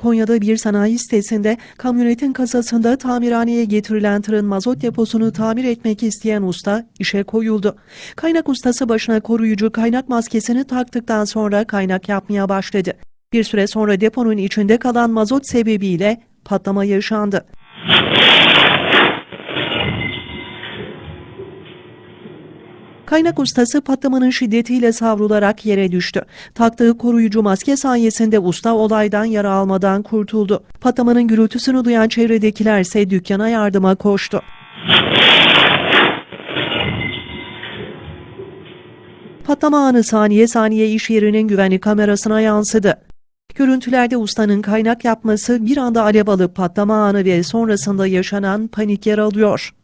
Konya'da bir sanayi sitesinde kamyonetin kasasında tamirhaneye getirilen tırın mazot deposunu tamir etmek isteyen usta işe koyuldu. Kaynak ustası başına koruyucu kaynak maskesini taktıktan sonra kaynak yapmaya başladı. Bir süre sonra deponun içinde kalan mazot sebebiyle patlama yaşandı. Kaynak ustası patlamanın şiddetiyle savrularak yere düştü. Taktığı koruyucu maske sayesinde usta olaydan yara almadan kurtuldu. Patlamanın gürültüsünü duyan çevredekiler ise dükkana yardıma koştu. Patlama anı saniye saniye iş yerinin güvenlik kamerasına yansıdı. Görüntülerde ustanın kaynak yapması bir anda alev alıp patlama anı ve sonrasında yaşanan panik yer alıyor.